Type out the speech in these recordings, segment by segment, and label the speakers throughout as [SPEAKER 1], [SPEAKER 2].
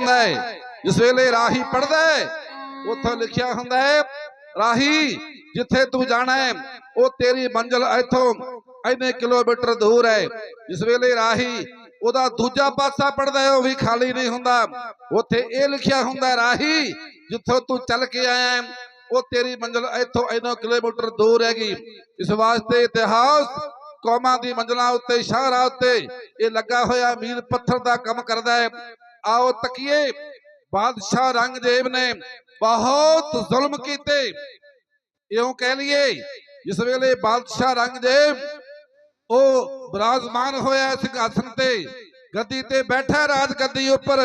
[SPEAKER 1] ਹੁੰਦਾ ਹੈ ਜਿਸ ਵੇਲੇ ਰਾਹੀ ਪੜਦਾ ਹੈ ਉੱਥੇ ਲਿਖਿਆ ਹੁੰਦਾ ਹੈ ਰਾਹੀ ਜਿੱਥੇ ਤੂੰ ਜਾਣਾ ਹੈ ਉਹ ਤੇਰੀ ਮੰਜ਼ਿਲ ਇੱਥੋਂ ਇੰਨੇ ਕਿਲੋਮੀਟਰ ਦੂਰ ਹੈ ਜਿਸ ਵੇਲੇ ਰਾਹੀ ਉਹਦਾ ਦੂਜਾ ਪਾਸਾ ਪੜਦਾ ਹੈ ਉਹ ਵੀ ਖਾਲੀ ਨਹੀਂ ਹੁੰਦਾ। ਉੱਥੇ ਇਹ ਲਿਖਿਆ ਹੁੰਦਾ ਹੈ, ਰਾਹੀ ਜਿੱਥੋਂ ਤੂੰ ਚੱਲ ਕੇ ਆਇਆ ਉਹ ਤੇਰੀ ਮੰਜ਼ਿਲ ਇੱਥੋਂ ਇੰਨੇ ਕਿਲੋਮੀਟਰ ਦੂਰ ਹੈਗੀ। ਇਸ ਵਾਸਤੇ ਇਤਿਹਾਸ ਕੌਮਾਂ ਦੀ ਮੰਜ਼ਲਾਂ ਉੱਤੇ ਸ਼ਹਿਰਾਂ ਉੱਤੇ ਇਹ ਲੱਗਾ ਹੋਇਆ ਮੀਲ ਪੱਥਰ ਦਾ ਕੰਮ ਕਰਦਾ ਹੈ ਆਓ ਤਕੀਏ। ਬਾਦਸ਼ਾਹ ਰੰਗਦੇਵ ਨੇ ਬਹੁਤ ਜ਼ੁਲਮ ਕੀਤੇ। ਇਉਂ ਕਹਿ ਲਈਏ, ਜਿਸ ਵੇਲੇ ਬਾਦਸ਼ਾਹ ਰੰਗਦੇਵ ਉਹ ਬਿਰਾਜਮਾਨ ਹੋਇਆ ਸਿੰਘਾਸਨ ਤੇ, ਗੱਦੀ ਤੇ ਬੈਠਾ ਰਾਜ ਗੱਦੀ ਉੱਪਰ,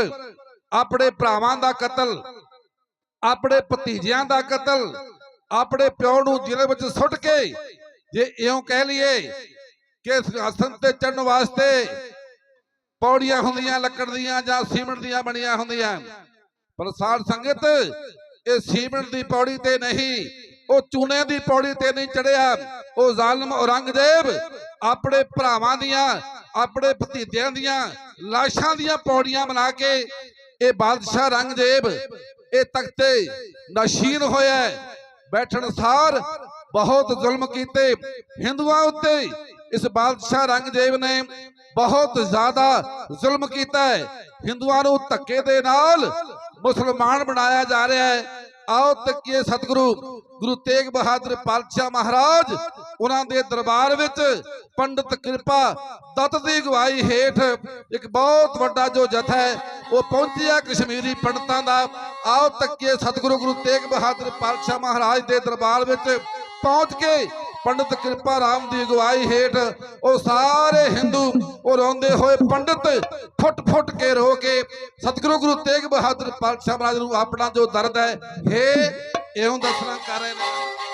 [SPEAKER 1] ਆਪਣੇ ਭਰਾਵਾਂ ਦਾ ਕਤਲ, ਆਪਣੇ ਭਤੀਜਿਆਂ ਦਾ ਕਤਲ, ਆਪਣੇ ਪਿਓ ਨੂੰ ਜੇਲ੍ਹ ਵਿੱਚ ਸੁੱਟ ਕੇ, ਜੇ ਇਉਂ ਕਹਿ ਲਈਏ ਕਿ ਸਿੰਘਾਸਨ ਤੇ ਚੜਨ ਵਾਸਤੇ ਪੌੜੀਆਂ ਹੁੰਦੀਆਂ, ਲੱਕੜ ਦੀਆਂ ਜਾਂ ਸੀਮਿੰਟ ਦੀਆਂ ਬਣੀਆਂ ਹੁੰਦੀਆਂ। ਪਰ ਸਾਧ ਸੰਗਤ, ਇਹ ਸੀਮਿੰਟ ਦੀ ਪੌੜੀ ਤੇ ਨਹੀਂ, ਉਹ ਚੂਨੇ ਦੀ ਪੌੜੀ ਤੇ ਨਹੀਂ ਚੜਿਆ। ਉਹ ਜ਼ਾਲਮ ਔਰੰਗਜ਼ੇਬ ਆਪਣੇ ਭਰਾਵਾਂ ਦੀਆਂ, ਆਪਣੇ ਭਤੀਜਿਆਂ ਦੀਆਂ ਲਾਸ਼ਾਂ ਦੀਆਂ ਪੌੜੀਆਂ ਬਣਾ ਕੇ ਇਹ ਬਾਦਸ਼ਾਹ ਰੰਗਜ਼ੇਬ ਇਹ ਤਖਤੇ ਨਸ਼ੀਨ ਹੋਇਆ ਬੈਠਣ ਸਾਰ ਬਹੁਤ ਜ਼ੁਲਮ ਕੀਤੇ। ਹਿੰਦੂਆਂ ਉੱਤੇ ਇਸ ਬਾਦਸ਼ਾਹ ਰੰਗਜ਼ੇਬ ਨੇ ਬਹੁਤ ਜ਼ਿਆਦਾ ਜ਼ੁਲਮ ਕੀਤਾ ਹੈ। ਹਿੰਦੂਆਂ ਨੂੰ ਧੱਕੇ ਦੇ ਨਾਲ ਮੁਸਲਮਾਨ ਬਣਾਇਆ ਜਾ ਰਿਹਾ ਹੈ। ਆਓ ਤੱਕੀਏ ਸਤਿਗੁਰੂ, ਗੁਰੂ ਤੇਗ ਬਹਾਦਰ ਪਾਤਸ਼ਾਹ ਮਹਾਰਾਜ, ਉਹਨਾਂ ਦੇ ਦਰਬਾਰ ਵਿੱਚ ਪੰਡਤ ਕਿਰਪਾ, ਦੱਤ ਦੀ ਅਗਵਾਈ ਹੇਠ ਇੱਕ ਬਹੁਤ ਵੱਡਾ ਜੋ ਜਥਾ ਹੈ, ਉਹ ਪਹੁੰਚਿਆ ਕਸ਼ਮੀਰੀ ਪੰਡਤਾਂ ਦਾ। ਆਓ ਤੱਕੀਏ ਸਤਿਗੁਰੂ, ਗੁਰੂ ਤੇਗ ਬਹਾਦਰ ਪਾਤਸ਼ਾਹ ਮਹਾਰਾਜ ਦੇ ਦਰਬਾਰ ਵਿੱਚ ਪਹੁੰਚ ਕੇ ਪੰਡਤ ਕਿਰਪਾ ਰਾਮ ਦੀ ਅਗਵਾਈ ਹੇਠ ਉਹ ਸਾਰੇ ਹਿੰਦੂ ਉਹ ਰੋਂਦੇ ਹੋਏ ਪੰਡਤ ਫੁੱਟ ਫੁੱਟ ਕੇ ਰੋ ਕੇ ਸਤਿਗੁਰੂ ਗੁਰੂ ਤੇਗ ਬਹਾਦਰ ਪਾਤਸ਼ਾਹ ਮਹਾਰਾਜ ਨੂੰ ਆਪਣਾ ਜੋ ਦਰਦ ਹੈ, ਹੇ ਇਉਂ ਦੱਸਣਾ ਕਰ ਰਹੇ ਨੇ।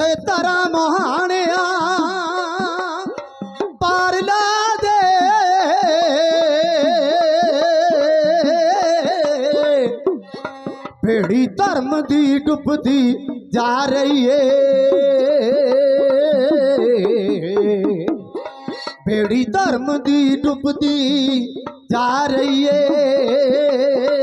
[SPEAKER 2] ਕਿਸੇ ਤਰ੍ਹਾਂ ਮਹਾਣਿਆ ਪਾਰ ਲਾ ਦੇ। ਭੇੜੀ ਧਰਮ ਦੀ ਡੁੱਬਦੀ ਜਾ ਰਹੀ ਏ। ਭੇੜੀ ਧਰਮ ਦੀ ਡੁੱਬਦੀ ਜਾ ਰਹੀ ਏ।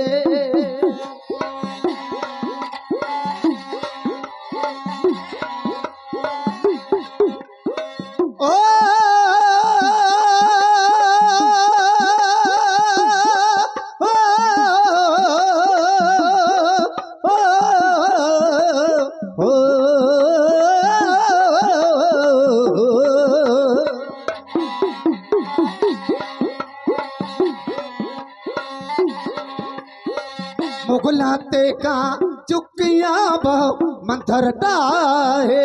[SPEAKER 2] ਮੁਗਲਾਂ ਤੇ ਕਾਂ ਚੁੱਕੀਆਂ ਬਹੁ ਮੰਥਰ ਢਾਏ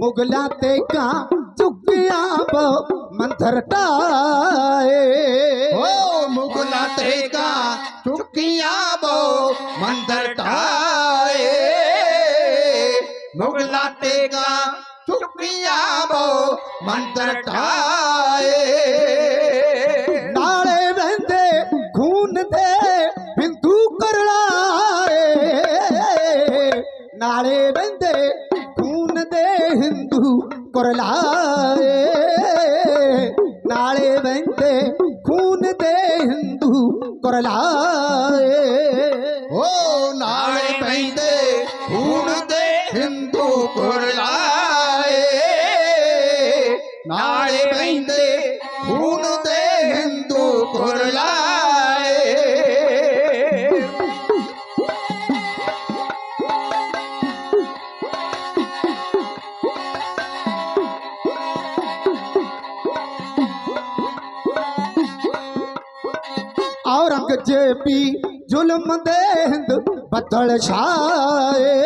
[SPEAKER 2] ਮੁਗਲਾਂ ਤੇ ਕਾਂ ਚੁੱਕੀਆਂ ਬਹੁ ਮੰਥਰ ਢਾਏ
[SPEAKER 3] ਓ ਮੁਗਲ
[SPEAKER 2] ਮੁਗਲਾਂ ਤੇ ਕਾਂ ਚੁੱਕੀਆਂ ਬੋ ਮੰਦਰ ਢਾਏ ਮੁਗਲਾਂ ਤੇ ਕਾਂ ਚੁੱਕੀਆਂ ਨਾਲੇ ਵਹਿੰਦੇ ਖੂਨ ਦੇ ਹਿੰਦੂ ਕਰਲਾਏ। ਨਾਲੇ ਵਹਿੰਦੇ ਖੂਨ ਦੇ ਹਿੰਦੂ ਕਰਲਾਏ। ਜ਼ੁਲਮ ਦੇ ਹਿੰਦ ਬੱਦਲ ਛਾਏ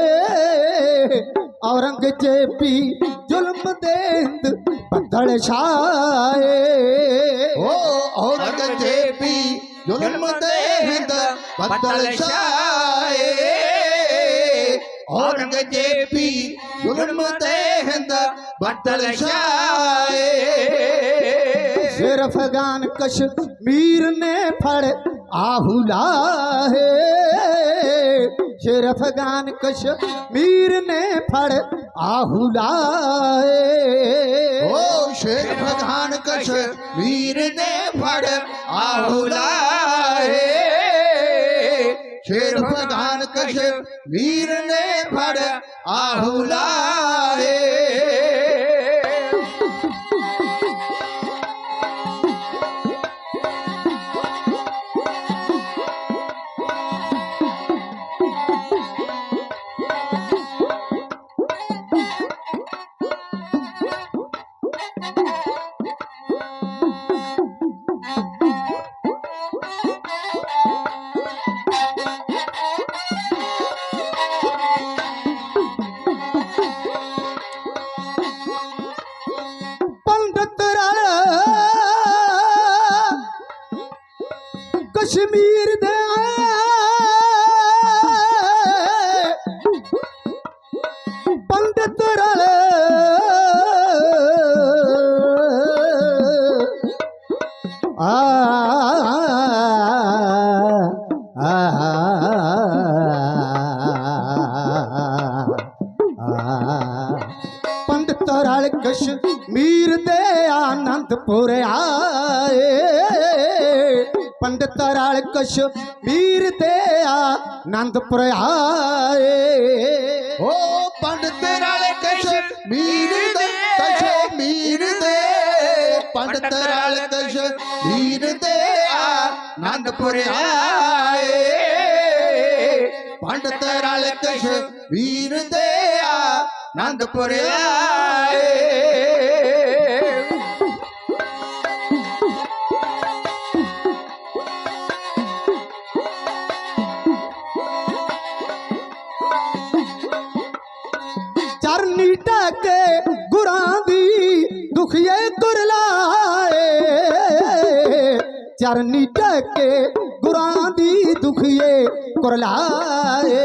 [SPEAKER 2] ਔਰੰਗਜ਼ੇਬੀ ਜ਼ੁਲਮ ਦੇ ਹਿੰਦ ਬੱਦਲ ਛਾਏ ਓ ਔਰੰਗਜ਼ੇਬੀ ਜ਼ੁਲਮ ਦੇ ਹਿੰਦ ਬੱਦਲ ਛਾਏ ਔਰੰਗਜ਼ੇਬੀ ਜ਼ੁਲਮ ਦੇ ਹਿੰਦ ਬੱਦਲ ਛਾਏ ਅਫਗਾਨ ਕਸ਼ਮੀਰ ਨੇ ਫੜ, ਆਹੂ ਲਾਹੇ। ਸਿਰ ਅਫਗਾਨ ਕਸ਼ਮੀਰ ਨੇ ਫੜ, ਆਹੂ ਲਾਹੇ। ਓ ਸ਼ੇਰ ਅਫਗਾਨ ਕਸ਼ਮੀਰ ਨੇ ਫੜ, ਆਹੂ ਲਾਹੇ। ਸ਼ੇਰ ਅਫਗਾਨ ਕਸ਼ਮੀਰ ਨੇ ਫੜ, ਆਹੂ ਲਾਹੇ। ਰਲ ਕਸ਼ਮੀਰ ਦੇ ਆਨੰਦਪੁਰ ਆਏ ਓ ਪੰਡਤ ਰਲ ਕਸ਼ਮੀਰ ਦੇ ਕਸ਼ਮੀਰ ਦੇ ਪੰਡਤ ਰਲ ਕਸ਼ਮੀਰ ਦੇ ਆਨੰਦਪੁਰ ਆਏ ਪੰਡਤ ਰਲ ਕਸ਼ਮੀਰ ਦੇ ਆਨੰਦਪੁਰ ਆਏ ਦੁਖੀਏ ਕੁਰਲਾਏ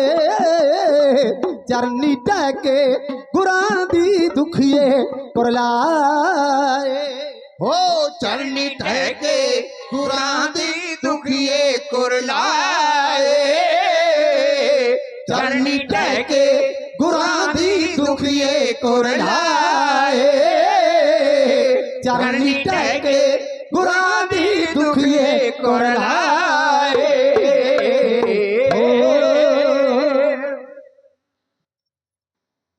[SPEAKER 2] ਚਰਨੀ ਟਕੇ ਗੁਰਾਂ ਦੀ ਦੁਖੀਏ ਕੁਰਲਾਏ ਚਰਨੀ ਟਕੇ ਗੁਰਾਂ ਦੀ ਦੁਖੀਏ ਕੁਰਲਾਏ ਹੋ ਚਰਨੀ ਟਕੇ ਗੁਰਾਂ ਦੀ ਦੁਖੀਏ ਕੁਰਲਾਏ ਚਰਨੀ ਟਕੇ ਗੁਰਾਂ ਦੀ ਦੁਖੀਏ ਕੁਰਲਾਏ ਚਰਨੀ ਟਕੇ ਗੁਰਾਂ ਦੀ ਦੁਖੀਏ ਕੁਰਲਾਏ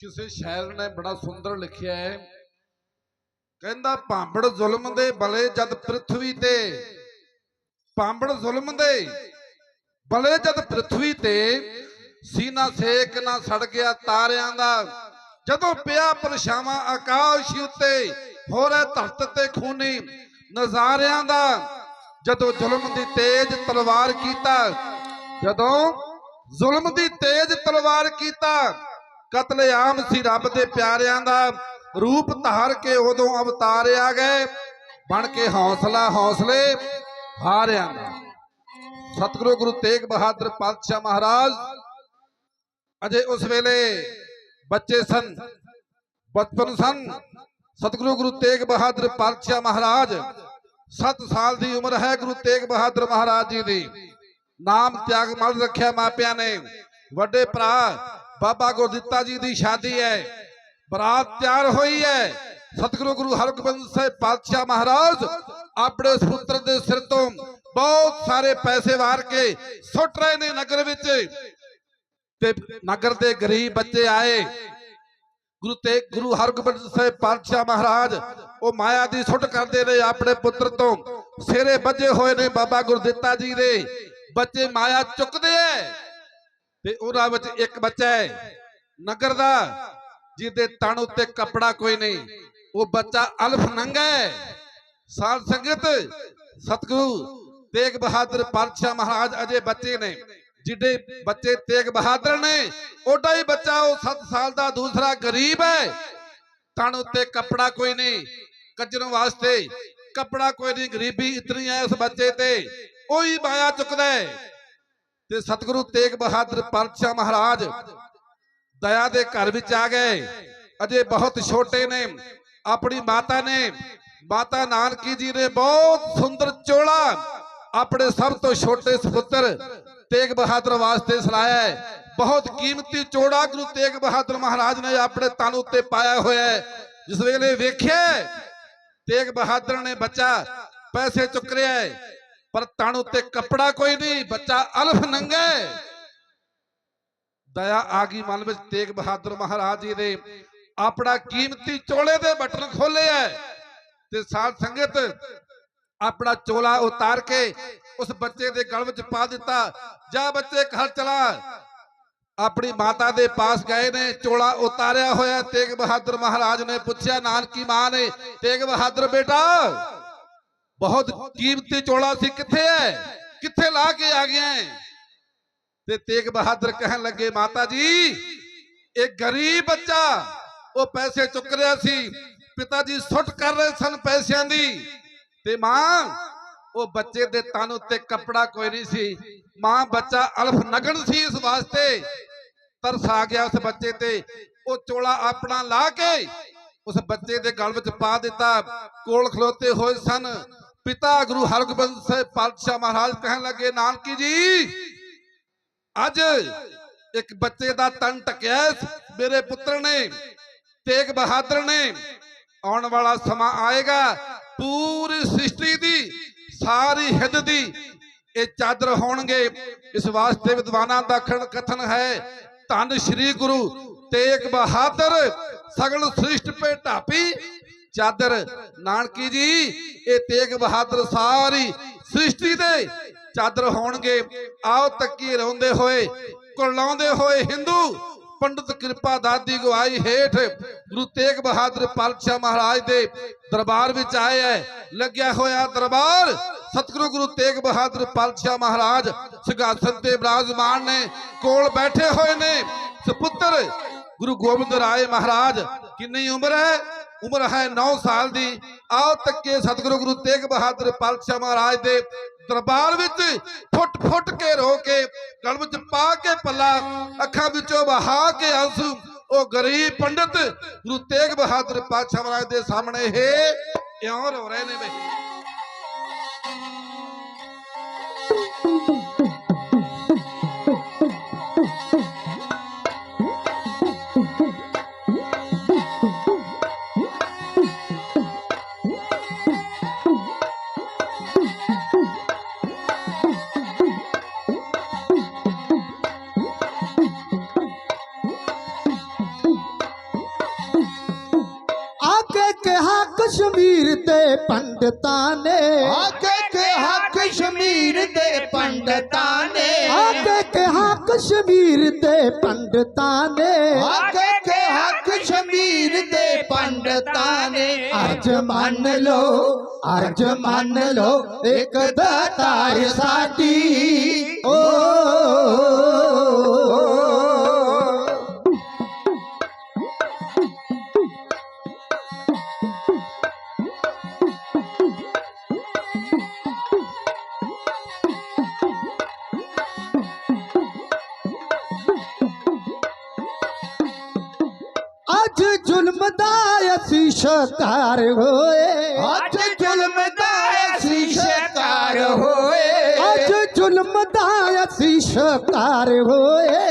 [SPEAKER 1] ਕਿਸੇ ਸ਼ਾਇਰ ਨੇ ਬੜਾ ਸੁੰਦਰ ਲਿਖਿਆ ਹੈ। ਕਹਿੰਦਾ ਭਾਂਬੜ ਜ਼ੁਲਮ ਦੇ ਬਲੇ ਜਦ ਪ੍ਰithvi ਤੇ। ਭਾਂਬੜ ਜ਼ੁਲਮ ਦੇ ਬਲੇ ਜਦ ਪ੍ਰithvi ਤੇ ਸੀਨਾ ਸੇਕ ਨਾ ਸੜ ਗਿਆ ਤਾਰਿਆਂ ਦਾ। ਜਦੋਂ ਪਿਆ ਪਰਛਾਵਾਂ ਆਕਾਸ਼ ਉੱਤੇ ਹੋਰੇ ਧਰਤ ਤੇ ਖੂਨੀ ਨਜ਼ਾਰਿਆਂ ਦਾ। ਜਦੋਂ ਜ਼ੁਲਮ ਦੀ ਤੇਜ਼ ਤਲਵਾਰ ਕੀਤਾ, ਜਦੋਂ ਜ਼ੁਲਮ ਦੀ ਤੇਜ਼ ਤਲਵਾਰ ਕੀਤਾ ਕਤਲੇਆਮ ਸੀ ਰੱਬ ਦੇ ਪਿਆਰਿਆਂ ਦਾ, ਰੂਪ ਧਾਰ ਕੇ ਉਦੋਂ ਅਵਤਾਰ ਆ ਗਏ, ਬਣ ਕੇ ਹੌਸਲਾ ਹੌਸਲੇ ਹਾਰਿਆਂ ਦਾ। ਸਤਿਗੁਰੂ ਗੁਰੂ ਤੇਗ ਬਹਾਦਰ ਪਾਤਸ਼ਾਹ ਮਹਾਰਾਜ, ਅਜੇ ਉਸ ਵੇਲੇ ਬੱਚੇ ਸਨ, ਬਚਪਨ ਸਨ ਸਤਿਗੁਰੂ ਗੁਰੂ ਤੇਗ ਬਹਾਦਰ ਪਾਤਸ਼ਾਹ ਮਹਾਰਾਜ 7 ਸਾਲ ਦੀ ਉਮਰ ਹੈ ਗੁਰੂ ਤੇਗ ਬਹਾਦਰ ਮਹਾਰਾਜ ਜੀ ਦੀ। ਨਾਮ ਤਿਆਗ ਮਲ ਰੱਖਿਆ ਮਾਪਿਆਂ ਨੇ। ਵੱਡੇ ਭਰਾ, ਬਾਬਾ ਗੁਰਦਿੱਤਾ ਜੀ ਦੀ ਸ਼ਾਦੀ ਹੈ। ਬਰਾਤ ਤਿਆਰ ਹੋਈ ਹੈ। ਸਤਿਗੁਰੂ ਗੁਰੂ ਹਰਗੋਬਿੰਦ ਸਾਹਿਬ ਪਾਤਸ਼ਾਹ ਮਹਾਰਾਜ, ਆਪਣੇ ਸੁਪੁੱਤਰ ਦੇ ਸਿਰ ਤੋਂ ਬਹੁਤ ਸਾਰੇ ਪੈਸੇ ਵਾਰ ਕੇ ਸੁੱਟ ਰਹੇ ਨੇ ਨਗਰ ਵਿੱਚ। ਤੇ ਨਗਰ ਦੇ ਗਰੀਬ ਬੱਚੇ ਆਏ। ਗੁਰੂ ਤੇ ਗੁਰੂ ਹਰਗੋਬਿੰਦ ਸਾਹਿਬ ਪਾਤਸ਼ਾਹ ਮਹਾਰਾਜ, ਉਹ ਮਾਇਆ ਦੀ ਸੁੱਟ ਕਰਦੇ ਨੇ ਆਪਣੇ ਪੁੱਤਰ ਤੋਂ। ਸਿਰੇ ਵੱਜੇ ਹੋਏ ਨੇ ਬਾਬਾ ਗੁਰਦਿੱਤਾ ਜੀ ਦੇ। ਬੱਚੇ ਮਾਇਆ ਚੁੱਕਦੇ ਐ। ਤੇ ਉਹਨਾਂ ਵਿੱਚ ਇੱਕ ਬੱਚਾ ਹੈ ਨਗਰ ਦਾ, ਜਿਹਦੇ ਤਣ ਉੱਤੇ ਕੱਪੜਾ ਕੋਈ ਨਹੀਂ। ਉਹ ਬੱਚਾ ਅਲਫ ਨੰਗਾ ਹੈ ਸਾਧ ਸੰਗਤ, ਸਤਿਗੁਰੂ, ਤੇਗ ਬਹਾਦਰ ਪਾਤਸ਼ਾਹ ਮਹਾਰਾਜ ਅਜੇ ਬੱਚੇ ਨੇ। ਜਿਹੜੇ ਬੱਚੇ ਤੇਗ ਬਹਾਦਰ ਨੇ ਓਡਾ ਹੀ ਬੱਚਾ ਉਹ 7 ਸਾਲ ਦਾ ਦੂਸਰਾ ਗਰੀਬ ਹੈ। ਤਣ ਉੱਤੇ ਕੱਪੜਾ ਕੋਈ ਨਹੀਂ, ਕੱਜਣ ਵਾਸਤੇ ਕੱਪੜਾ ਕੋਈ ਨਹੀਂ, ਗਰੀਬੀ ਇਤਨੀ ਹੈ ਉਸ ਬੱਚੇ ਤੇ, ਉਹੀ ਮਾਇਆ ਚੁੱਕਦਾ ਹੈ। ਤੇ ਸਤਿਗੁਰੂ ਤੇਗ ਬਹਾਦਰ ਪਾਤਸ਼ਾਹ ਮਹਾਰਾਜ ਦਇਆ ਦੇ ਘਰ ਵਿੱਚ ਆ ਗਏ। ਅਜੇ ਬਹੁਤ ਛੋਟੇ ਨੇ, ਆਪਣੀ ਮਾਤਾ ਨੇ, ਮਾਤਾ ਨਾਨਕੀ ਜੀ ਨੇ ਬਹੁਤ ਸੁੰਦਰ ਚੋਲਾ, ਆਪਣੇ ਸਭ ਤੋਂ ਛੋਟੇ ਸੁਪੁੱਤਰ ਤੇਗ ਬਹਾਦਰ ਵਾਸਤੇ ਸਲਾਇਆ ਹੈ। ਬਹੁਤ ਕੀਮਤੀ ਚੋੜਾ ਗੁਰੂ ਤੇਗ ਬਹਾਦਰ ਮਹਾਰਾਜ ਨੇ ਆਪਣੇ ਤਨ ਉੱਤੇ ਪਾਇਆ ਹੋਇਆ ਹੈ। ਜਿਸ ਵੇਲੇ ਵੇਖਿਆ ਤੇਗ ਬਹਾਦਰ ਨੇ ਬੱਚਾ ਪੈਸੇ ਚੁੱਕ ਰਿਹਾ ਹੈ, ਪਰ ਤਣ ਉੱਤੇ ਕੱਪੜਾ ਕੋਈ ਨਹੀਂ, ਬੱਚਾ ਅਲਫ ਨੰਗਾ ਦਇਆ ਆ ਗਈ ਮਨ ਵਿੱਚ ਤੇਗ ਬਹਾਦਰ ਮਹਾਰਾਜ ਜੀ ਦੇ ਆਪਣਾ ਕੀਮਤੀ ਚੋਲੇ ਦੇ ਬਟਨ ਖੋਲੇ ਐ ਤੇ ਸਾਧ ਸੰਗਤ ਆਪਣਾ ਚੋਲਾ ਉਤਾਰ ਕੇ ਉਸ ਬੱਚੇ ਦੇ ਗਲ ਵਿੱਚ ਪਾ ਦਿੱਤਾ। ਜਾ ਬੱਚੇ, ਘਰ ਚਲਾ। ਆਪਣੀ ਮਾਤਾ ਦੇ ਪਾਸ ਗਏ ਨੇ, ਚੋਲਾ ਉਤਾਰਿਆ ਹੋਇਆ ਤੇਗ ਬਹਾਦਰ ਮਹਾਰਾਜ ਨੇ ਪੁੱਛਿਆ, ਨਾਨਕੀ ਮਾਂ ਨੇ, ਤੇਗ ਬਹਾਦਰ ਬੇਟਾ, ਬਹੁਤ ਕੀਮਤੀ ਚੋਲਾ ਸੀ, ਕਿੱਥੇ ਹੈ? ਕਿੱਥੇ ਲਾ ਕੇ ਆ ਗਿਆ ਤੇ ਤੇਗ ਬਹਾਦਰ ਕਹਿਣ ਲੱਗੇ, ਮਾਤਾ ਜੀ, ਇਹ ਗਰੀਬ ਬੱਚਾ, ਉਹ ਪੈਸੇ ਚੁੱਕ ਰਿਹਾ ਸੀ। ਪਿਤਾ ਜੀ ਸੁੱਟ ਕਰ ਰਹੇ ਸਨ ਪੈਸਿਆਂ ਦੀ। ਤੇ ਮਾਂ ਉਹ ਬੱਚੇ ਦੇ ਤਨ ਉੱਤੇ ਕੱਪੜਾ ਕੋਈ ਨਹੀਂ ਸੀ। ਮਾਂ ਬੱਚਾ ਅਲਫ ਨਗਨ ਸੀ ਇਸ ਵਾਸਤੇ। ਤਰਸ ਆ ਗਿਆ ਉਸ ਬੱਚੇ ਤੇ। ਉਹ ਚੋਲਾ ਆਪਣਾ ਲਾ ਕੇ ਉਸ ਬੱਚੇ ਦੇ ਗਲ ਵਿੱਚ ਪਾ ਦਿੱਤਾ। ਕੋਲ ਖਲੋਤੇ ਹੋਏ ਸਨ। ਪਿਤਾ ਗੁਰੂ ਹਰਗੋਬਿੰਦ ਸਾਹਿਬ ਪਾਤਸ਼ਾਹ ਮਹਾਰਾਜ ਕਹਿਣ ਲੱਗੇ, ਨਾਨਕੀ ਜੀ, ਅੱਜ ਇੱਕ ਬੱਚੇ ਦਾ ਤਨ ਟਕਿਆ ਮੇਰੇ ਪੁੱਤਰ ਨੇ, ਤੇਗ ਬਹਾਦਰ ਨੇ ਆਉਣ ਵਾਲਾ ਸਮਾਂ ਆਏਗਾ। ਪੂਰੀ ਸ੍ਰਿਸ਼ਟੀ ਦੀ ਸਾਰੀ ਹਿੱਦ ਦੀ ਇਹ ਚਾਦਰ ਹੋਣਗੇ। ਇਸ ਵਾਸਤੇ ਵਿਦਵਾਨਾਂ ਦਾ ਕਥਨ ਹੈ, ਧੰਨ ਸ੍ਰੀ ਗੁਰੂ ਤੇਗ ਬਹਾਦਰ, ਸਗਲ ਸ੍ਰਿਸ਼ਟ ਪੇ ਢਾਪੀ ਚਾਦਰ। ਨਾਨਕੀ ਜੀ, ਇਹ ਤੇਗ ਬਹਾਦਰ ਸਾਰੀ ਸ੍ਰਿਸ਼ਟੀ ਦੇ ਚਾਦਰ ਹੋਣਗੇ। ਆਓ ਤੱਕੀ ਰੋਂਦੇ ਹੋਏ, ਕੁਰਲਾਉਂਦੇ ਹੋਏ ਹਿੰਦੂ, ਪੰਡਤ ਕਿਰਪਾ ਦਾਦੀ ਗਵਾਈ ਹੇਠ ਗੁਰੂ ਤੇਗ ਬਹਾਦਰ ਪਾਤਸ਼ਾਹ ਮਹਾਰਾਜ ਦੇ ਦਰਬਾਰ ਵਿੱਚ ਆਏ ਹੈ ਲੱਗਿਆ ਹੋਇਆ ਦਰਬਾਰ ਸਤਿਗੁਰੂ ਗੁਰੂ ਤੇਗ ਬਹਾਦਰ ਪਾਤਸ਼ਾਹ ਮਹਾਰਾਜ ਸਿੰਘਾਸਨ ਤੇ ਬਿਰਾਜਮਾਨ ਨੇ, ਕੋਲ ਬੈਠੇ ਹੋਏ ਨੇ। ਸੁਪੁੱਤਰ ਗੁਰੂ ਗੋਬਿੰਦ ਰਾਏ ਮਹਾਰਾਜ, ਕਿੰਨੀ ਉਮਰ ਹੈ? ਉਮਰ ਹੈ 9 ਸਾਲ ਦੀ। ਆਓ ਤੱਕੇ ਸਤਿਗੁਰੂ ਗੁਰੂ ਤੇਗ ਬਹਾਦਰ ਪਾਤਸ਼ਾਹ ਮਹਾਰਾਜ ਦੇ ਦਰਬਾਰ ਵਿੱਚ ਫੁੱਟ ਫੁੱਟ ਕੇ ਰੋ ਕੇ, ਗਲ ਵਿੱਚ ਪਾ ਕੇ ਪੱਲਾ, ਅੱਖਾਂ ਵਿੱਚੋਂ ਵਹਾ ਕੇ ਆਂਸੂ ਉਹ ਗਰੀਬ ਪੰਡਤ ਗੁਰੂ ਤੇਗ ਬਹਾਦਰ ਪਾਤਸ਼ਾਹ ਮਹਾਰਾਜ ਦੇ ਸਾਹਮਣੇ ਇਹ ਇਉਂ ਰੋ ਰਹੇ ਨੇ ਵੇ
[SPEAKER 2] ਕਸ਼ਮੀਰ ਤੇ ਪੰਡਤਾਂ ਨੇ
[SPEAKER 4] ਆਕੇ ਕਿਹਾ ਕਸ਼ਮੀਰ ਦੇ ਪੰਡਤਾਂ ਨੇ
[SPEAKER 2] ਆਕੇ ਕਿਹਾ ਕਸ਼ਮੀਰ ਤੇ ਪੰਡਤਾਂ ਨੇ
[SPEAKER 4] ਆਕੇ ਕਿਹਾ ਕਸ਼ਮੀਰ ਦੇ ਪੰਡਤਾਂ ਨੇ
[SPEAKER 2] ਅਰਜ ਮੰਨ ਲੋ ਅਰਜ ਮੰਨ ਲੋ ਇੱਕ ਦਾਤਾਰ ਸਾਡੀ ਓ ਜ਼ੁਲਮ ਦਾ ਅਸੀਂ ਸ਼ਿਕਾਰ ਹੋਏ।
[SPEAKER 4] ਅੱਜ ਜ਼ੁਲਮ ਦਾ ਅਸੀਂ ਸ਼ਿਕਾਰ ਹੋਏ।
[SPEAKER 2] ਅੱਜ ਜ਼ੁਲਮ ਦਾ ਅਸੀਂ ਸ਼ਿਕਾਰ ਹੋਏ।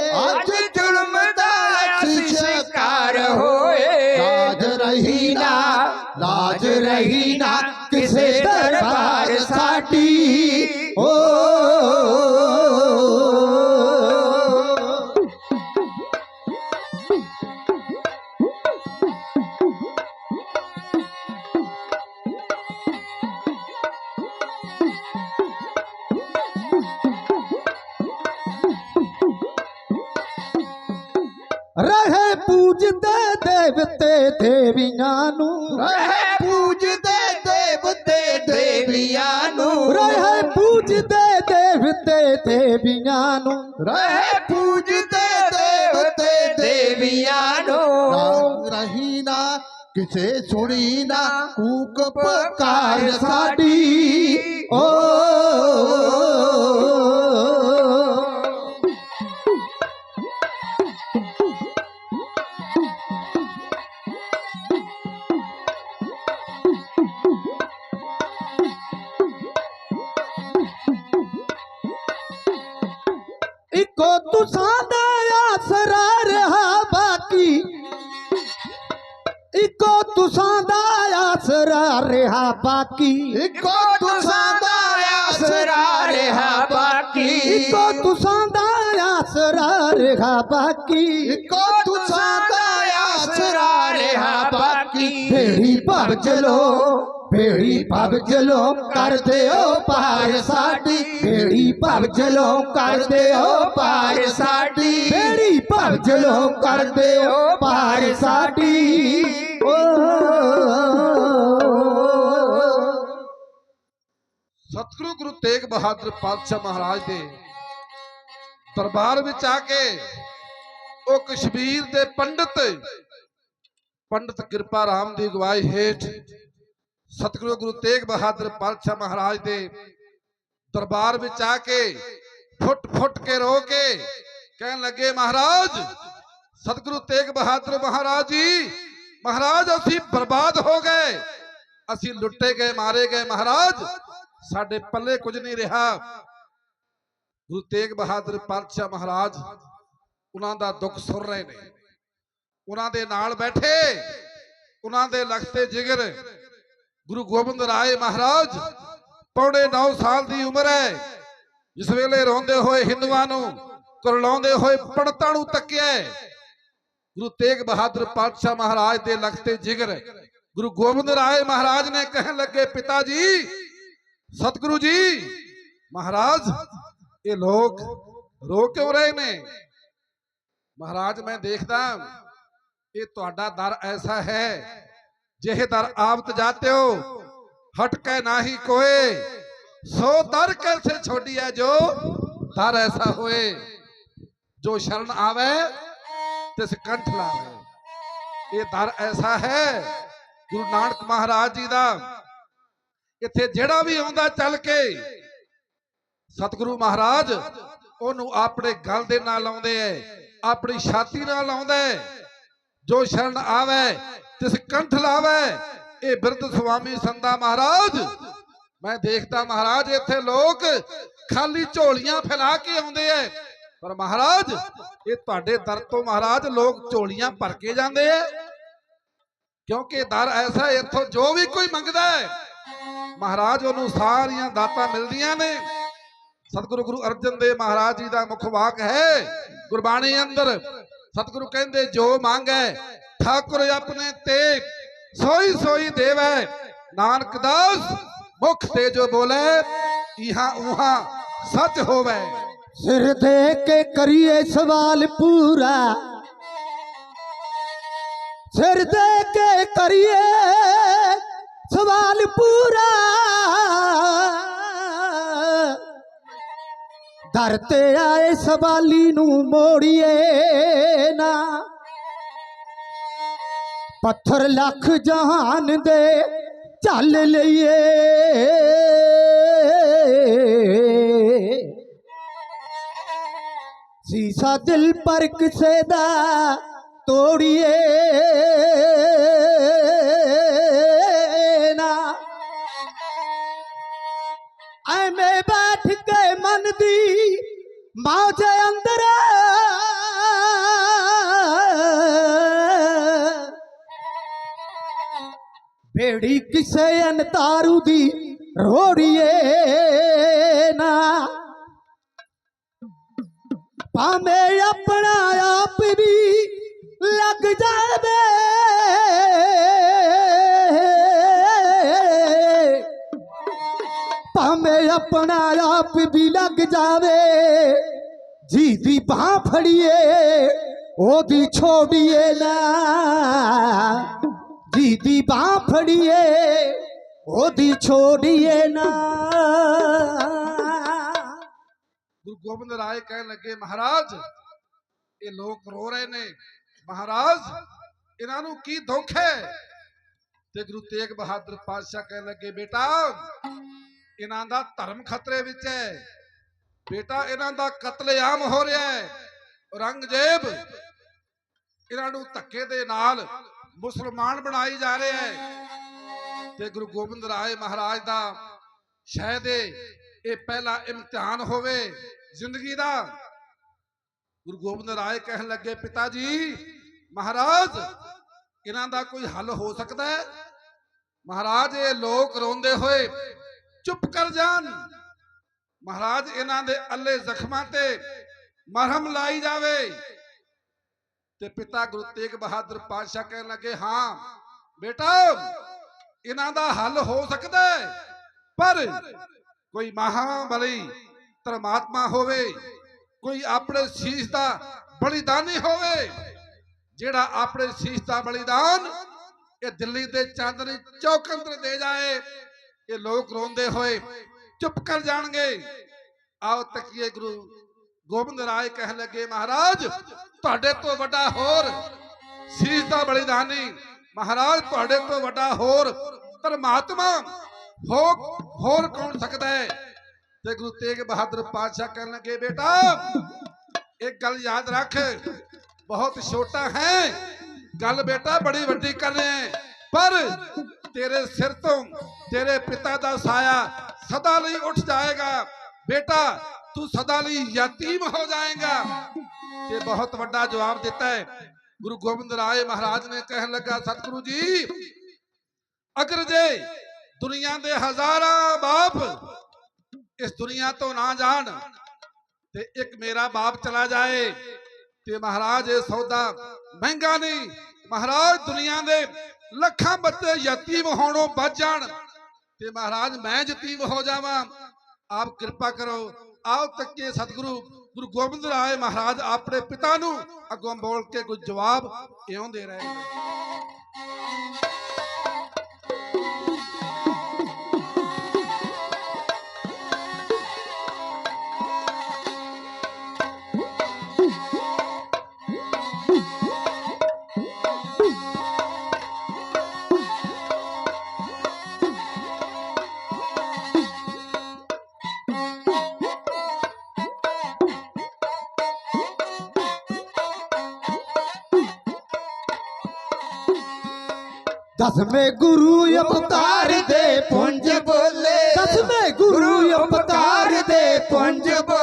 [SPEAKER 4] ਰਹੇ
[SPEAKER 2] ਪੂਜਦੇ ਦੇਵਤੇ ਦੇਵੀਆਂ ਨੂੰ।
[SPEAKER 4] ਰਹਿ ਪੂਜਦੇ ਦੇਵਤੇ ਦੇਵੀਆਂ ਨੂੰ।
[SPEAKER 2] ਰਹੇ ਪੂਜਦੇ ਦੇਵਤੇ ਦੇਵੀਆਂ ਨੂੰ।
[SPEAKER 4] ਰਹਿ ਪੂਜਦੇ ਦੇਵਤੇ ਦੇਵੀਆਂ ਨੂੰ। ਰਹੀ ਨਾ ਕਿਸੇ ਸੁਣੀ ਨਾ ਕੂਕ ਪੁਕਾਰ ਸਾਡੀ। ਓ
[SPEAKER 2] ਇੱਕੋ ਤੁਸਾਂ ਦਾ ਆਸਰਾ ਰਿਹਾ ਬਾਕੀ? ਇੱਕੋ ਤੁਸਾਂ ਦਾ ਆਸਰਾ ਰਿਹਾ ਬਾਕੀ।
[SPEAKER 4] ਇੱਕੋ ਤੁਸਾਂ ਦਾ ਆਸਰਾ ਰਿਹਾ ਬਾਕੀ।
[SPEAKER 2] ਇੱਕੋ ਤੁਸਾਂ ਦਾ ਆਸਰਾ ਰਿਹਾ ਬਾਕੀ।
[SPEAKER 4] ਇੱਕੋ ਤੁਸਾਂ
[SPEAKER 2] ਭੇੜੀ ਭਵ ਚਲੋ ਭੇੜੀ ਭਵ ਚਲੋ ਕਰਦੇ ਹੋ ਪਾਰ ਸਾਡੀ। ਭੇੜੀ ਭਵ ਚਲੋ ਕਰਦੇ ਹੋ ਪਾਰ ਸਾਡੀ। ਭੇੜੀ ਭਵ ਚਲੋ ਕਰਦੇ ਹੋ ਪਾਰ ਸਾਡੀ।
[SPEAKER 1] ਸਤਿਗੁਰੂ ਗੁਰੂ ਤੇਗ ਬਹਾਦਰ ਪਾਤਸ਼ਾਹ ਮਹਾਰਾਜ ਦੇ ਦਰਬਾਰ ਵਿੱਚ ਆ ਕੇ ਉਹ ਕਸ਼ਮੀਰ ਦੇ ਪੰਡਤ ਪੰਡਤ ਕਿਰਪਾ ਰਾਮ ਦੀ ਅਗਵਾਈ ਹੇਠ ਸਤਿਗੁਰੂ ਗੁਰੂ ਤੇਗ ਬਹਾਦਰ ਪਾਤਸ਼ਾਹ ਮਹਾਰਾਜ ਦੇ ਦਰਬਾਰ ਵਿੱਚ ਆ ਕੇ ਫੁੱਟ ਫੁੱਟ ਕੇ ਰੋ ਕੇ ਕਹਿਣ ਲੱਗੇ, ਮਹਾਰਾਜ, ਸਤਿਗੁਰੂ ਤੇਗ ਬਹਾਦਰ ਮਹਾਰਾਜ ਜੀ, ਮਹਾਰਾਜ, ਅਸੀਂ ਬਰਬਾਦ ਹੋ ਗਏ। ਅਸੀਂ ਲੁੱਟੇ ਗਏ, ਮਾਰੇ ਗਏ। ਮਹਾਰਾਜ, ਸਾਡੇ ਪੱਲੇ ਕੁਝ ਨਹੀਂ ਰਿਹਾ। ਗੁਰੂ ਤੇਗ ਬਹਾਦਰ ਪਾਤਸ਼ਾਹ ਮਹਾਰਾਜ, ਉਹਨਾਂ ਦਾ ਦੁੱਖ ਸੁਣ ਰਹੇ ਨੇ। ਉਹਨਾਂ ਦੇ ਨਾਲ ਬੈਠੇ, ਉਹਨਾਂ ਦੇ ਲਖਤੇ ਜਿਗਰ। ਗੁਰੂ ਗੋਬਿੰਦ ਰਾਏ ਮਹਾਰਾਜ ਪੌਣੇ 9 ਸਾਲ ਦੀ ਉਮਰ ਹੈ। ਜਿਸ ਵੇਲੇ ਰੋਂਦੇ ਹੋਏ ਹਿੰਦੂਆਂ ਨੂੰ, ਕਰਲਾਉਂਦੇ ਹੋਏ ਪੰਡਤਾਂ ਨੂੰ ਤੱਕਿਆ ਗੁਰੂ ਤੇਗ ਬਹਾਦਰ ਪਾਤਸ਼ਾਹ ਮਹਾਰਾਜ ਦੇ ਲਖਤੇ ਜਿਗਰ। ਗੁਰੂ ਗੋਬਿੰਦ ਰਾਏ ਮਹਾਰਾਜ ਨੇ ਕਹਿਣ ਲੱਗੇ ਪਿਤਾ ਜੀ ਸਤਿਗੁਰੂ ਜੀ, ਮਹਾਰਾਜ, ਇਹ ਲੋਕ ਰੋ ਕਿਉਂ ਰਹੇ ਨੇ? ਮਹਾਰਾਜ, ਮੈਂ ਦੇਖਦਾ ਇਹ ਤੁਹਾਡਾ ਦਰ ਐਸਾ ਹੈ, ਜਿਹੇ ਦਰ ਆਪ ਜਾਤੇ ਹੋ ਹਟ ਨਾਹੀ ਕੋਏ, ਸੋ ਦਰ ਕੈਸੇ ਛੋੜੀਐ ਜੋ ਦਰ ਐਸਾ ਹੋਏ। ਜੋ ਸ਼ਰਨ ਆਵੇ, ਤਿਸ ਕੰਠ ਲਾਵੇ। ਇਹ ਦਰ ਐਸਾ ਹੈ, ਗੁਰੂ ਨਾਨਕ ਮਹਾਰਾਜ ਜੀ ਦਾ। ਇੱਥੇ ਜਿਹੜਾ ਵੀ ਆਉਂਦਾ ਚੱਲ ਕੇ, ਸਤਿਗੁਰੂ ਮਹਾਰਾਜ, ਉਹਨੂੰ ਆਪਣੇ ਗਲ ਦੇ ਨਾਲ ਲਾਉਂਦੇ ਐ, ਆਪਣੀ ਛਾਤੀ ਨਾਲ ਲਾਉਂਦਾ ਹੈ ਜੋ ਸ਼ਰਨ ਆਵੇ, ਤਿਸ ਕੰਠ ਲਾਵੇ, ਇਹ ਬਿਰਧ ਸੁਆਮੀ ਸੰਦਾ ਮਹਾਰਾਜ। ਮੈਂ ਦੇਖਦਾ ਮਹਾਰਾਜ, ਇੱਥੇ ਲੋਕ ਖਾਲੀ ਝੋਲੀਆਂ ਫੈਲਾ ਕੇ ਆਉਂਦੇ ਐ। ਪਰ ਮਹਾਰਾਜ, ਇਹ ਤੁਹਾਡੇ ਦਰ ਤੋਂ ਮਹਾਰਾਜ ਲੋਕ ਝੋਲੀਆਂ ਭਰ ਕੇ ਜਾਂਦੇ ਐ। ਕਿਉਂਕਿ ਦਰ ਐਸਾ ਇੱਥੋਂ ਜੋ ਵੀ ਕੋਈ ਮੰਗਦਾ ਹੈ ਮਹਾਰਾਜ ਉਹਨੂੰ ਸਾਰੀਆਂ ਦਾਤਾਂ ਮਿਲਦੀਆਂ ਨੇ। ਸਤਿਗੁਰੂ ਗੁਰੂ ਅਰਜਨ ਦੇਵ ਮਹਾਰਾਜ ਜੀ ਦਾ ਮੁੱਖ ਵਾਕ ਹੈ, ਗੁਰਬਾਣੀ ਅੰਦਰ ਸਤਿਗੁਰੂ ਕਹਿੰਦੇ, ਜੋ ਮੰਗੈ, ਠਾਕੁਰ ਆਪਣੇ ਤੇ ਸੋਈ ਸੋਈ ਦੇਵੈ। ਨਾਨਕ ਦਾਸ, ਮੁਖ ਤੇ ਜੋ ਬੋਲੇ, ਇਹਾਂ ਉਹਾਂ ਸੱਚ ਹੋਵੇ।
[SPEAKER 2] ਸਿਰ ਦੇ ਕੇ ਕਰੀਏ ਸਵਾਲ ਪੂਰਾ। ਸਿਰ ਦੇ ਕੇ ਕਰੀਏ ਸਵਾਲ ਪੂਰਾ। ਦਰ ਤੇ ਆਏ ਸਵਾਲੀ ਨੂੰ ਮੋੜੀਏ ਨਾ। ਪੱਥਰ ਲੱਖ ਜਹਾਨ ਦੇ ਚੱਲ ਲਈਏ। ਸੀਸਾ ਦਿਲ ਪਰ ਕਿਸੇ ਦਾ ਤੋੜੀਏ। ਕੇ ਮਨ ਅੰਦਰ। ਬੇੜੀ ਕਿਸੇ ਅਨਤਾਰੂ ਦੀ ਰੋੜੀਏ ਨਾ। ਭਾਵੇਂ ਆਪਣਾ ਆਪ ਵੀ ਲੱਗ ਜਾਵੇ। ਆਪਣਾ ਆਪ ਵੀ ਲੱਗ ਜਾਵੇ। ਜੀ ਦੀ ਬਾਹ ਫੜੀਏ, ਉਹਦੀ ਛੋੜੀਏ ਨਾ। ਜੀ ਦੀ ਬਾਹ ਫੜੀਏ, ਉਹਦੀ ਛੋੜੀਏ ਨਾ।
[SPEAKER 1] ਗੁਰੂ ਗੋਬਿੰਦ ਰਾਏ ਕਹਿਣ ਲੱਗੇ, ਮਹਾਰਾਜ, ਇਹ ਲੋਕ ਰੋ ਰਹੇ ਨੇ। ਮਹਾਰਾਜ, ਇਹਨਾਂ ਨੂੰ ਕੀ ਦੁੱਖ ਹੈ? ਤੇ ਗੁਰੂ ਤੇਗ ਬਹਾਦਰ ਪਾਤਸ਼ਾਹ ਕਹਿਣ ਲੱਗੇ, ਬੇਟਾ ਇਹਨਾਂ ਦਾ ਧਰਮ ਖਤਰੇ ਵਿੱਚ ਹੈ। ਬੇਟਾ, ਇਹਨਾਂ ਦਾ ਕਤਲੇਆਮ ਹੋ ਰਿਹਾ ਹੈ। ਔਰੰਗਜ਼ੇਬ ਇਹਨਾਂ ਨੂੰ ਧੱਕੇ ਦੇ ਨਾਲ ਮੁਸਲਮਾਨ ਬਣਾਈ ਜਾ ਰਿਹਾ ਹੈ। ਤੇ ਗੁਰੂ ਗੋਬਿੰਦ ਰਾਏ ਮਹਾਰਾਜ ਦਾ ਸ਼ਾਇਦ ਇਹ ਪਹਿਲਾ ਇਮਤਿਹਾਨ ਹੋਵੇ ਜ਼ਿੰਦਗੀ ਦਾ। ਗੁਰੂ ਗੋਬਿੰਦ ਰਾਏ ਕਹਿਣ ਲੱਗੇ ਪਿਤਾ ਜੀ ਮਹਾਰਾਜ, ਇਹਨਾਂ ਦਾ ਕੋਈ ਹੱਲ ਹੋ ਸਕਦਾ ਹੈ? ਮਹਾਰਾਜ, ਇਹ ਲੋਕ ਰੋਂਦੇ ਹੋਏ ਚੁੱਪ ਕਰ ਜਾਣ। ਮਹਾਰਾਜ, ਇਹਨਾਂ ਦੇ ਅੱਲੇ ਜ਼ਖਮਾਂ ਤੇ ਮਰਹਮ ਲਾਈ ਜਾਵੇ। ਤੇ ਪਿਤਾ ਗੁਰੂ ਤੇਗ ਬਹਾਦਰ ਪਾਤਸ਼ਾਹ ਕਹਿਣ ਲੱਗੇ, ਹਾਂ, ਬੇਟਾ, ਇਹਨਾਂ ਦਾ ਹੱਲ ਹੋ ਸਕਦਾ ਪਰ ਕੋਈ ਮਹਾਬਲੀ ਧਰਮਾਤਮਾ ਹੋਵੇ, ਕੋਈ ਆਪਣੇ ਸੀਸ ਦਾ ਬਲੀਦਾਨੀ ਹੋਵੇ, ਜਿਹੜਾ ਆਪਣੇ ਸੀਸ ਦਾ ਬਲੀਦਾਨ ਇਹ ਦਿੱਲੀ ਦੇ ਚਾਂਦਨੀ ਚੌਕ ਅੰਦਰ ਦੇ ਜਾਏ ਇਹ ਲੋਕ ਰੋਂਦੇ ਹੋਏ ਚੁੱਪ ਕਰ ਜਾਣਗੇ। ਆਓ ਤੱਕੀਏ ਗੁਰੂ ਗੋਬਿੰਦ ਰਾਏ ਕਹਿਣ ਲੱਗੇ, ਮਹਾਰਾਜ, ਤੁਹਾਡੇ ਤੋਂ ਵੱਡਾ ਹੋਰ ਸੀਸ ਦਾ ਬਲੀਦਾਨੀ, ਮਹਾਰਾਜ, ਤੁਹਾਡੇ ਤੋਂ ਵੱਡਾ ਹੋਰ ਪਰਮਾਤਮਾ ਹੋ ਹੋਰ ਕੌਣ ਸਕਦਾ ਹੈ? ਤੇ ਗੁਰੂ ਤੇਗ ਬਹਾਦਰ ਪਾਤਸ਼ਾਹ ਕਹਿਣ ਲੱਗੇ, ਬੇਟਾ, ਇੱਕ ਗੱਲ ਯਾਦ ਰੱਖ, ਬਹੁਤ ਛੋਟਾ ਹੈ। ਗੱਲ ਬੇਟਾ ਬੜੀ ਵੱਡੀ ਕਰ ਰਹੇ ਹੈ, ਪਰ ਤੇਰੇ ਸਿਰ ਤੋਂ ਤੇਰੇ ਪਿਤਾ ਦਾ ਸਾਇਆ ਸਦਾ ਲਈ ਉੱਠ ਜਾਏਗਾ। ਬੇਟਾ, ਤੂੰ ਸਦਾ ਲਈ ਯਤੀਮ ਹੋ ਜਾਏਗਾ। ਤੇ ਬਹੁਤ ਵੱਡਾ ਜਵਾਬ ਦਿੱਤਾ ਹੈ। ਗੁਰੂ ਗੋਬਿੰਦ ਰਾਏ ਮਹਾਰਾਜ ਨੇ ਕਹਿਣ ਲੱਗਾ, ਸਤਿਗੁਰੂ ਜੀ, ਅਗਰ ਜੇ ਦੁਨੀਆ ਦੇ ਹਜ਼ਾਰਾਂ ਬਾਪ ਇਸ ਦੁਨੀਆ ਤੋਂ ਨਾ ਜਾਣ ਤੇ ਇੱਕ ਮੇਰਾ ਬਾਪ ਚਲਾ ਜਾਏ, ਤੇ ਮਹਾਰਾਜ ਇਹ ਸੌਦਾ ਮਹਿੰਗਾ ਨਹੀਂ। ਮਹਾਰਾਜ ਦੁਨੀਆ ਦੇ ਲੱਖਾਂ ਬੱਚੇ ਯਤੀਮ ਹੋਣੋਂ ਬਚ ਜਾਣ। ਤੇ ਮਹਾਰਾਜ, ਮੈਂ ਯਤੀਮ ਹੋ ਜਾਵਾਂ। ਆਪ ਕਿਰਪਾ ਕਰੋ। ਆਓ ਤੱਕੇ ਸਤਿਗੁਰੂ, ਗੁਰੂ ਗੋਬਿੰਦ ਰਾਏ ਮਹਾਰਾਜ ਆਪਣੇ ਪਿਤਾ ਨੂੰ ਅੱਗੋਂ ਬੋਲ ਕੇ ਕੋਈ ਜਵਾਬ ਇਉਂ ਦੇ ਰਹੇ
[SPEAKER 2] ਦਸਵੇਂ ਗੁਰੂ ਅਵਤਾਰ ਦੇ
[SPEAKER 4] ਪੁੰਜ ਬੋਲੇ।
[SPEAKER 2] ਦਸਵੇਂ ਗੁਰੂ ਅਵਤਾਰ ਦੇ ਪੁੰਜ
[SPEAKER 4] ਪੁੰਜ ਬੋਲੇ